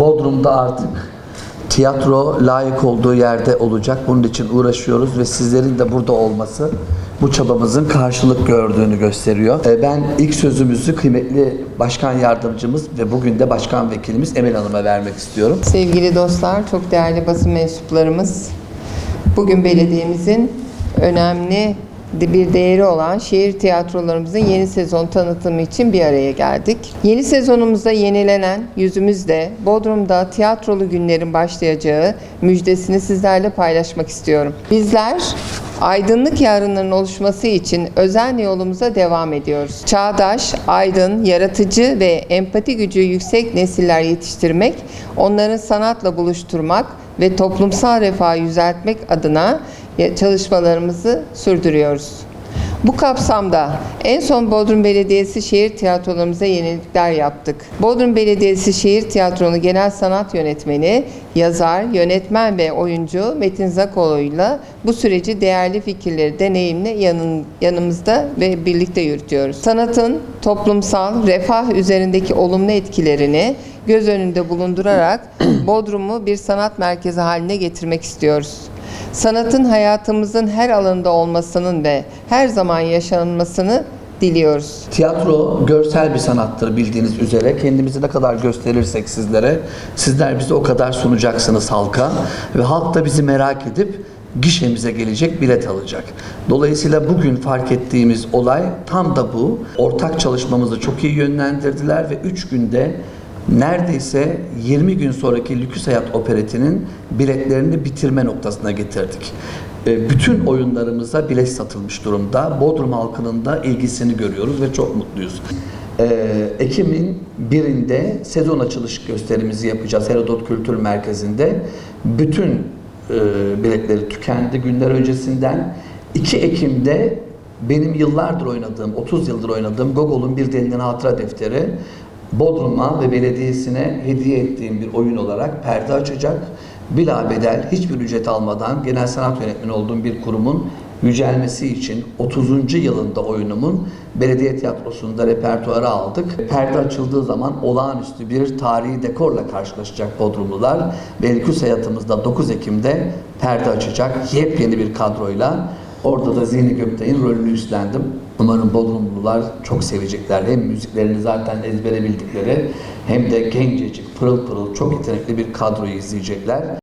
Bodrum'da artık tiyatro layık olduğu yerde olacak. Bunun için uğraşıyoruz ve sizlerin de burada olması bu çabamızın karşılık gördüğünü gösteriyor. E, Ben ilk sözümüzü kıymetli başkan yardımcımız ve bugün de başkan vekilimiz Emel Hanım'a vermek istiyorum. Sevgili dostlar, çok değerli basın mensuplarımız, bugün belediyemizin önemli bir değeri olan şehir tiyatrolarımızın yeni sezon tanıtımı için bir araya geldik. Yeni sezonumuzda yenilenen yüzümüzde Bodrum'da tiyatrolu günlerin başlayacağı müjdesini sizlerle paylaşmak istiyorum. Bizler aydınlık yarınların oluşması için özel yolumuza devam ediyoruz. Çağdaş, aydın, yaratıcı ve empati gücü yüksek nesiller yetiştirmek, onların sanatla buluşturmak ve toplumsal refahı yüceltmek adına çalışmalarımızı sürdürüyoruz. Bu kapsamda en son Bodrum Belediyesi şehir tiyatrolarımıza yenilikler yaptık. Bodrum Belediyesi şehir tiyatronu genel sanat yönetmeni, yazar, yönetmen ve oyuncu Metin Zakoğlu'yla bu süreci değerli fikirleri deneyimle yanın, yanımızda ve birlikte yürütüyoruz. Sanatın toplumsal refah üzerindeki olumlu etkilerini göz önünde bulundurarak Bodrum'u bir sanat merkezi haline getirmek istiyoruz. Sanatın hayatımızın her alanında olmasının ve her zaman yaşanmasını diliyoruz. Tiyatro görsel bir sanattır bildiğiniz üzere. Kendimizi ne kadar gösterirsek sizlere, sizler bize o kadar sunacaksınız halka. Ve halk da bizi merak edip gişemize gelecek, bilet alacak. Dolayısıyla bugün fark ettiğimiz olay tam da bu. Ortak çalışmamızı çok iyi yönlendirdiler ve 3 günde neredeyse 20 gün sonraki Lüküs Hayat Opereti'nin biletlerini bitirme noktasına getirdik. E, Bütün oyunlarımıza bilet satılmış durumda. Bodrum halkının da ilgisini görüyoruz ve çok mutluyuz. E, Ekim'in birinde sezon açılış gösterimizi yapacağız Herodot Kültür Merkezi'nde. Bütün e, biletleri tükendi günler öncesinden. 2 Ekim'de benim yıllardır oynadığım, 30 yıldır oynadığım Gogol'un Bir Delinin Hatıra Defteri Bodrum'a ve belediyesine hediye ettiğim bir oyun olarak perde açacak. Bila bedel, hiçbir ücret almadan genel sanat yönetmeni olduğum bir kurumun yücelmesi için 30. yılında oyunumun belediye tiyatrosunda repertuara aldık. Perde açıldığı zaman olağanüstü bir tarihi dekorla karşılaşacak Bodrumlular. Belküs hayatımızda 9 Ekim'de perde açacak yepyeni bir kadroyla. Orada da Zihni Göktaş'ın rolünü üstlendim. Umarım Bodrumlular çok sevecekler. Hem müziklerini zaten ezbere bildikleri hem de gencecik, pırıl pırıl, çok yetenekli bir kadroyu izleyecekler.